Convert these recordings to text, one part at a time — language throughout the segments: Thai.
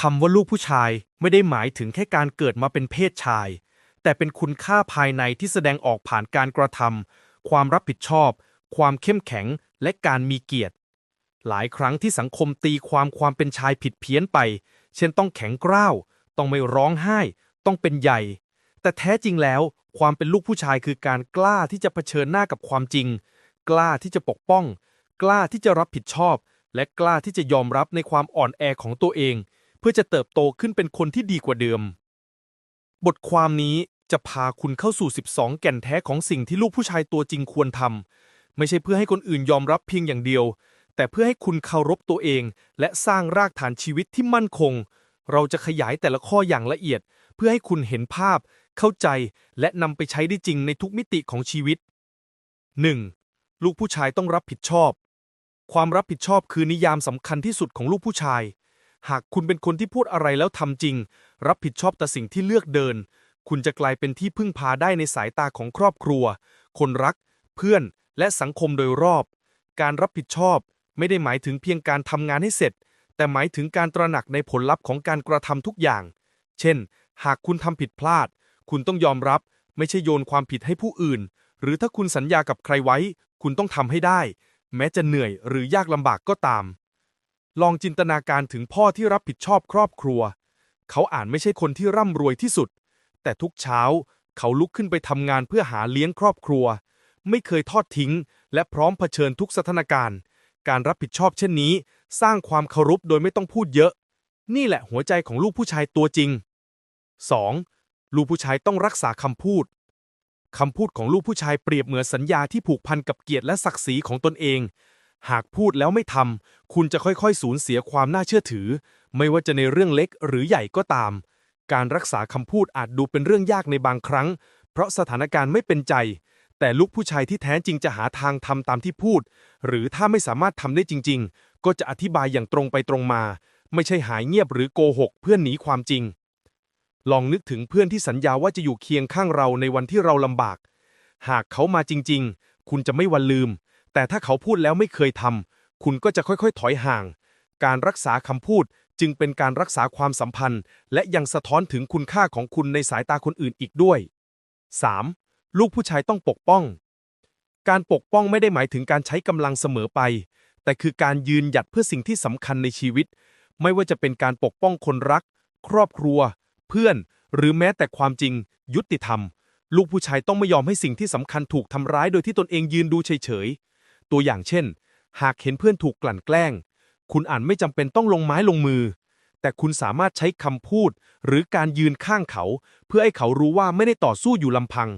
คำว่าลูกผู้ชายไม่ได้หมายถึงแค่การเกิดมาเป็นเพศชาย แต่เป็นคุณค่าภายในที่แสดงออกผ่านการกระทำความรับผิดชอบ ความเข้มแข็ง และการมีเกียรติ หลายครั้งที่สังคมตีความความเป็นชายผิดเพี้ยนไป เช่นต้องแข็งกร้าว ต้องไม่ร้องไห้ ต้องเป็นใหญ่ แต่แท้จริงแล้ว ความเป็นลูกผู้ชายคือการกล้าที่จะเผชิญหน้ากับความจริง กล้าที่จะปกป้อง กล้าที่จะรับผิดชอบ และกล้าที่จะยอมรับในความอ่อนแอของตัวเอง เพื่อจะเติบโตขึ้นเป็นคนที่ดีกว่าเดิม บทความนี้จะพาคุณเข้าสู่ 12 แก่นแท้ของสิ่งที่ลูกผู้ชายตัวจริงควรทำไม่ใช่เพื่อให้คนอื่นยอมรับเพียงอย่างเดียว แต่เพื่อให้คุณเคารพตัวเอง และสร้างรากฐานชีวิตที่มั่นคง เราจะขยายแต่ละข้ออย่างละเอียด เพื่อให้คุณเห็นภาพ เข้าใจ และนำไปใช้ได้จริงในทุกมิติของชีวิต 1. ลูกผู้ชายต้องรับผิดชอบ ความรับผิดชอบคือนิยามสำคัญที่สุดของลูกผู้ชาย หากคุณเป็นคนที่พูดอะไรแล้วทำจริง รับผิดชอบแต่สิ่งที่เลือกเดิน คุณจะกลายเป็นที่พึ่งพาได้ในสายตาของครอบครัว คนรัก เพื่อน และสังคมโดยรอบ การรับผิดชอบไม่ได้หมายถึงเพียงการทำงานให้เสร็จ แต่หมายถึงการตระหนักในผลลัพธ์ของการกระทำทุกอย่าง เช่น หากคุณทำผิดพลาด คุณต้องยอมรับ ไม่ใช่โยนความผิดให้ผู้อื่น หรือถ้าคุณสัญญากับใครไว้ คุณต้องทำให้ได้ แม้จะเหนื่อยหรือยากลำบากก็ตาม ลองจินตนาการถึงพ่อที่รับผิดชอบครอบครัว เขาอ่านไม่ใช่คนที่ร่ำรวยที่สุด แต่ทุกเช้าเขาลุกขึ้นไปทำงานเพื่อหาเลี้ยงครอบครัว ไม่เคยทอดทิ้ง และพร้อมเผชิญทุกสถานการณ์ การรับผิดชอบเช่นนี้ สร้างความเคารพโดยไม่ต้องพูดเยอะ นี่แหละหัวใจของลูกผู้ชายตัวจริง 2. ลูกผู้ชายต้องรักษาคำพูดคำพูดของลูกผู้ชายเปรียบเหมือนสัญญาที่ผูกพันกับเกียรติและศักดิ์ศรีของตนเอง หากพูดแล้วไม่ทำ คุณจะค่อยๆ สูญเสียความน่าเชื่อถือ ไม่ว่าจะในเรื่องเล็กหรือใหญ่ก็ตาม การรักษาคำพูดอาจดูเป็นเรื่องยากในบางครั้ง เพราะสถานการณ์ไม่เป็นใจ แต่ลูกผู้ชายที่แท้จริงจะหาทางทำตามที่พูด หรือถ้าไม่สามารถทำได้จริง ๆ ก็จะอธิบายอย่างตรงไปตรงมา ไม่ใช่หายเงียบหรือโกหกเพื่อหนีความจริง ลองนึกถึงเพื่อนที่สัญญาว่าจะอยู่เคียงข้างเราในวันที่เราลำบาก หากเขามาจริง ๆ คุณจะไม่วันลืม แต่ถ้าเขาพูดแล้วไม่เคยทำคุณก็จะค่อยๆ ถอยห่าง การรักษาคำพูดจึงเป็นการรักษาความสัมพันธ์ และยังสะท้อนถึงคุณค่าของคุณในสายตาคนอื่นอีกด้วย 3. ลูกผู้ชายต้องปกป้อง การปกป้องไม่ได้หมายถึงการใช้กำลังเสมอไป แต่คือการยืนหยัดเพื่อสิ่งที่สำคัญในชีวิต ไม่ว่าจะเป็นการปกป้องคนรัก ครอบครัว เพื่อน หรือแม้แต่ความจริง ยุติธรรม ลูกผู้ชายต้องไม่ยอมให้สิ่งที่สำคัญถูกทำร้ายโดยที่ตนเองยืนดูเฉยๆ ตัวอย่างเช่น หากเห็นเพื่อนถูกกลั่นแกล้ง คุณอาจไม่จำเป็นต้องลงไม้ลงมือ แต่คุณสามารถใช้คำพูด หรือการยืนข้างเขา เพื่อให้เขารู้ว่าไม่ได้ต่อสู้อยู่ลำพัง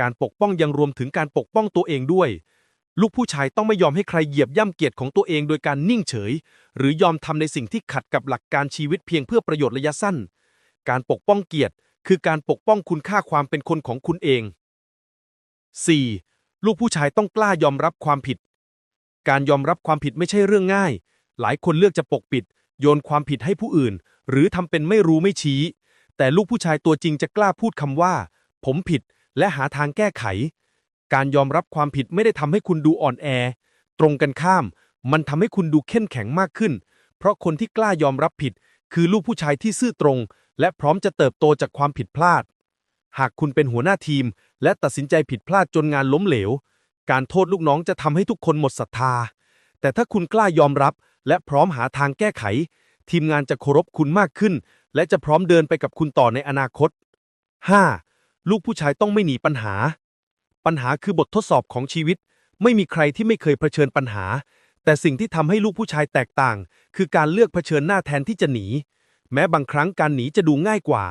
การปกป้องยังรวมถึงการปกป้องตัวเองด้วย ลูกผู้ชายต้องไม่ยอมให้ใครเหยียบย่ำเกียรติของตัวเองโดยการนิ่งเฉย หรือยอมทำในสิ่งที่ขัดกับหลักการชีวิตเพียงเพื่อประโยชน์ระยะสั้น การปกป้องเกียรติคือการปกป้องคุณค่าความเป็นคนของคุณเอง 4. ลูกผู้ชายต้องกล้ายอมรับความผิด การยอมรับความผิดไม่ใช่เรื่องง่าย หลายคนเลือกจะปกปิด โยนความผิดให้ผู้อื่น หรือทำเป็นไม่รู้ไม่ชี้ แต่ลูกผู้ชายตัวจริงจะกล้าพูดคำว่า ผมผิดและหาทางแก้ไข การยอมรับความผิดไม่ได้ทำให้คุณดูอ่อนแอ ตรงกันข้าม มันทำให้คุณดูเข้มแข็งมากขึ้น เพราะคนที่กล้ายอมรับผิด คือลูกผู้ชายที่ซื่อตรง และพร้อมจะเติบโตจากความผิดพลาด หากคุณเป็นหัวหน้าทีม และตัดสินใจผิดพลาดจนงานล้มเหลว การโทษลูกน้องจะทำให้ทุกคนหมดศรัทธา แต่ถ้าคุณกล้ายอมรับ และพร้อมหาทางแก้ไข ทีมงานจะเคารพคุณมากขึ้น และจะพร้อมเดินไปกับคุณต่อในอนาคต 5. ลูกผู้ชายต้องไม่หนีปัญหา ปัญหาคือบททดสอบของชีวิต ไม่มีใครที่ไม่เคยเผชิญปัญหา แต่สิ่งที่ทำให้ลูกผู้ชายแตกต่าง คือการเลือกเผชิญหน้าแทนที่จะหนี แม้บางครั้งการหนีจะดูง่ายกว่า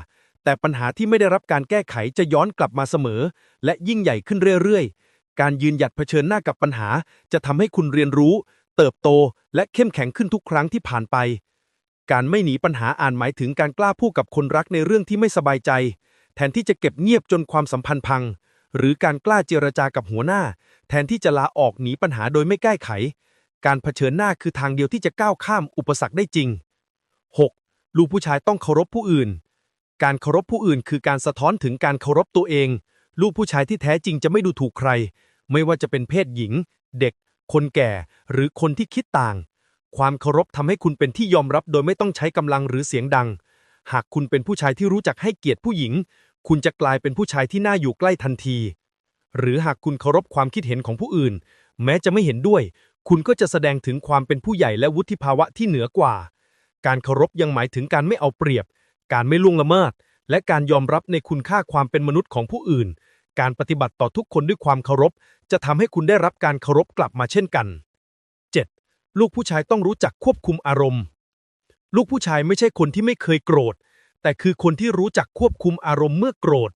แต่ปัญหาที่ไม่ได้รับการแก้ไขจะย้อนกลับมาเสมอ และยิ่งใหญ่ขึ้นเรื่อยๆ การยืนหยัดเผชิญหน้ากับปัญหา จะทำให้คุณเรียนรู้ เติบโต และเข้มแข็งขึ้นทุกครั้งที่ผ่านไป การไม่หนีปัญหาอ่านหมายถึงการกล้าพูดกับคนรักในเรื่องที่ไม่สบายใจ แทนที่จะเก็บเงียบจนความสัมพันธ์พัง หรือการกล้าเจรจากับหัวหน้า แทนที่จะลาออกหนีปัญหาโดยไม่แก้ไข การเผชิญหน้าคือทางเดียวที่จะก้าวข้ามอุปสรรคได้จริง 6. ลูกผู้ชายต้องเคารพผู้อื่น การเคารพผู้อื่นคือการสะท้อนถึงการเคารพตัวเอง ลูกผู้ชายที่แท้จริงจะไม่ดูถูกใคร ไม่ว่าจะเป็นเพศหญิง เด็ก คนแก่ หรือคนที่คิดต่าง ความเคารพทำให้คุณเป็นที่ยอมรับโดยไม่ต้องใช้กำลังหรือเสียงดัง หากคุณเป็นผู้ชายที่รู้จักให้เกียรติผู้หญิง คุณจะกลายเป็นผู้ชายที่น่าอยู่ใกล้ทันที หรือหากคุณเคารพความคิดเห็นของผู้อื่น แม้จะไม่เห็นด้วย คุณก็จะแสดงถึงความเป็นผู้ใหญ่และวุฒิภาวะที่เหนือกว่า การเคารพยังหมายถึงการไม่เอาเปรียบ การไม่ล่วงละเมิด และการยอมรับในคุณค่าความเป็นมนุษย์ของผู้อื่น การปฏิบัติต่อทุกคนด้วยความเคารพ จะทำให้คุณได้รับการเคารพกลับมาเช่นกัน 7. ลูกผู้ชายต้องรู้จักควบคุมอารมณ์ ลูกผู้ชายไม่ใช่คนที่ไม่เคยโกรธ แต่คือคนที่รู้จักควบคุมอารมณ์เมื่อโกรธ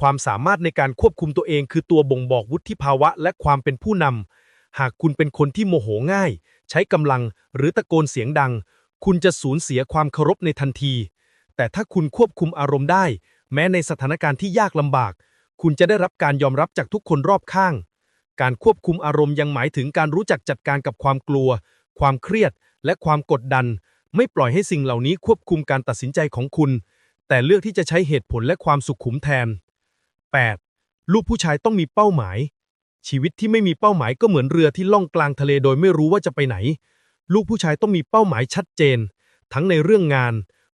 ความสามารถในการควบคุมตัวเองคือตัวบ่งบอกวุฒิภาวะและความเป็นผู้นำหากคุณเป็นคนที่โมโหง่าย ใช้กำลังหรือตะโกนเสียงดัง คุณจะสูญเสียความเคารพในทันที แต่ถ้าคุณควบคุมอารมณ์ได้ แม้ในสถานการณ์ที่ยากลำบาก คุณจะได้รับการยอมรับจากทุกคนรอบข้าง การควบคุมอารมณ์ยังหมายถึงการรู้จักจัดการกับความกลัว ความเครียด และความกดดัน ไม่ปล่อยให้สิ่งเหล่านี้ควบคุมการตัดสินใจของคุณ แต่เลือกที่จะใช้เหตุผลและความสุขุมแทน 8. ลูกผู้ชายต้องมีเป้าหมาย ชีวิตที่ไม่มีเป้าหมายก็เหมือนเรือที่ล่องกลางทะเลโดยไม่รู้ว่าจะไปไหน ลูกผู้ชายต้องมีเป้าหมายชัดเจน ทั้งในเรื่องงาน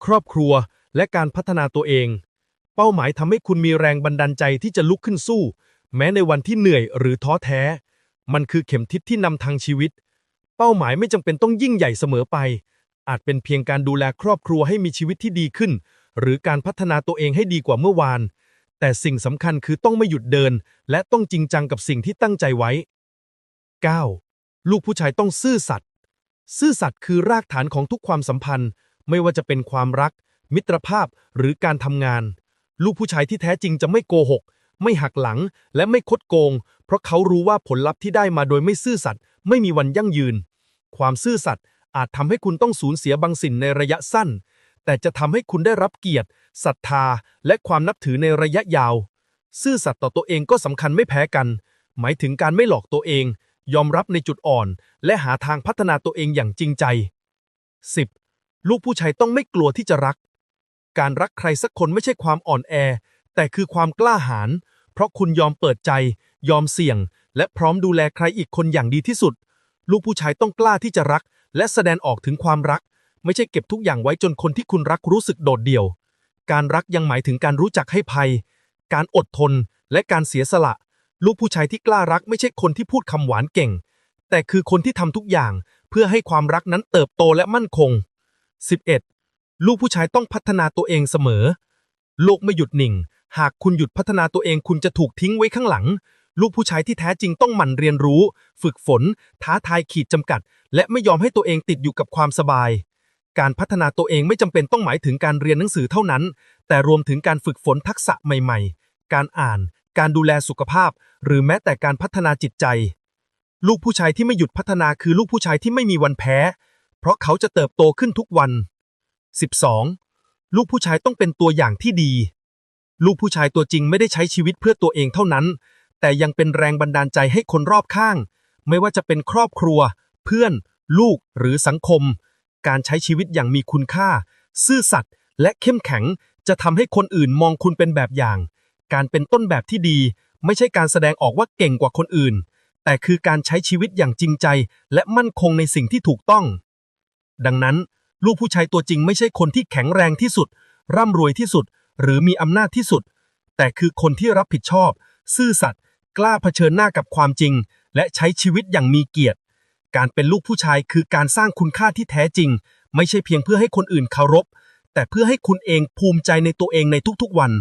ครอบครัว และการพัฒนาตัวเอง เป้าหมายทำให้คุณมีแรงบันดาลใจที่จะลุกขึ้นสู้ แม้ในวันที่เหนื่อยหรือท้อแท้ มันคือเข็มทิศที่นำทางชีวิต เป้าหมายไม่จำเป็นต้องยิ่งใหญ่เสมอไป อาจเป็นเพียงการดูแลครอบครัวให้มีชีวิตที่ดีขึ้น หรือการพัฒนาตัวเองให้ดีกว่าเมื่อวาน แต่สิ่งสำคัญคือต้องไม่หยุดเดิน และต้องจริงจังกับสิ่งที่ตั้งใจไว้ 9. ลูกผู้ชายต้องซื่อสัตย์ซื่อสัตย์คือรากฐานของทุกความสัมพันธ์ ไม่ว่าจะเป็นความรัก มิตรภาพหรือการทำงาน ลูกผู้ชายที่แท้จริงจะไม่โกหก ไม่หักหลังและไม่คดโกง เพราะเขารู้ว่าผลลัพธ์ที่ได้มาโดยไม่ซื่อสัตย์ไม่มีวันยั่งยืน ความซื่อสัตย์อาจทำให้คุณต้องสูญเสียบางสิ่งในระยะสั้น แต่จะทำให้คุณได้รับเกียรติศรัทธา และความนับถือในระยะยาว ซื่อสัตย์ต่อตัวเองก็สำคัญไม่แพ้กัน หมายถึงการไม่หลอกตัวเอง ยอมรับในจุดอ่อน และหาทางพัฒนาตัวเองอย่างจริงใจ 10. ลูกผู้ชายต้องไม่กลัวที่จะรัก การรักใครสักคนไม่ใช่ความอ่อนแอ แต่คือความกล้าหาญเพราะคุณยอมเปิดใจ ยอมเสี่ยง และพร้อมดูแลใครอีกคนอย่างดีที่สุด ลูกผู้ชายต้องกล้าที่จะรัก และแสดงออกถึงความรัก ไม่ใช่เก็บทุกอย่างไว้จนคนที่คุณรักรู้สึกโดดเดี่ยว การรักยังหมายถึงการรู้จักให้ภัย การอดทนและการเสียสละ ลูกผู้ชายที่กล้ารักไม่ใช่คนที่พูดคำหวานเก่ง แต่คือคนที่ทำทุกอย่างเพื่อให้ความรักนั้นเติบโตและมั่นคง 11. ลูกผู้ชายต้องพัฒนาตัวเองเสมอ โลกไม่หยุดนิ่ง หากคุณหยุดพัฒนาตัวเองคุณจะถูกทิ้งไว้ข้างหลัง ลูกผู้ชายที่แท้จริงต้องหมั่นเรียนรู้ ฝึกฝน ท้าทายขีดจำกัด และไม่ยอมให้ตัวเองติดอยู่กับความสบาย การพัฒนาตัวเองไม่จำเป็นต้องหมายถึงการเรียนหนังสือเท่านั้น แต่รวมถึงการฝึกฝนทักษะใหม่ ๆ การอ่าน การดูแลสุขภาพ หรือแม้แต่การพัฒนาจิตใจ ลูกผู้ชายที่ไม่หยุดพัฒนาคือลูกผู้ชายที่ไม่มีวันแพ้ เพราะเขาจะเติบโตขึ้นทุกวัน 12. ลูกผู้ชายต้องเป็นตัวอย่างที่ดี ลูกผู้ชายตัวจริงไม่ได้ใช้ชีวิตเพื่อตัวเองเท่านั้น แต่ยังเป็นแรงบันดาลใจให้คนรอบข้าง ไม่ว่าจะเป็นครอบครัว เพื่อน ลูกหรือสังคม การใช้ชีวิตอย่างมีคุณค่า ซื่อสัตย์และเข้มแข็งจะทำให้คนอื่นมองคุณเป็นแบบอย่าง การเป็นต้นแบบที่ดี ไม่ใช่การแสดงออกว่าเก่งกว่าคนอื่น แต่คือการใช้ชีวิตอย่างจริงใจ และมั่นคงในสิ่งที่ถูกต้อง ดังนั้น ลูกผู้ชายตัวจริงไม่ใช่คนที่แข็งแรงที่สุด ร่ำรวยที่สุด หรือมีอำนาจที่สุด แต่คือคนที่รับผิดชอบ ซื่อสัตย์กล้าเผชิญหน้ากับความจริง และใช้ชีวิตอย่างมีเกียรติ การเป็นลูกผู้ชายคือการสร้างคุณค่าที่แท้จริง ไม่ใช่เพียงเพื่อให้คนอื่นเคารพ แต่เพื่อให้คุณเองภูมิใจในตัวเองในทุกๆวัน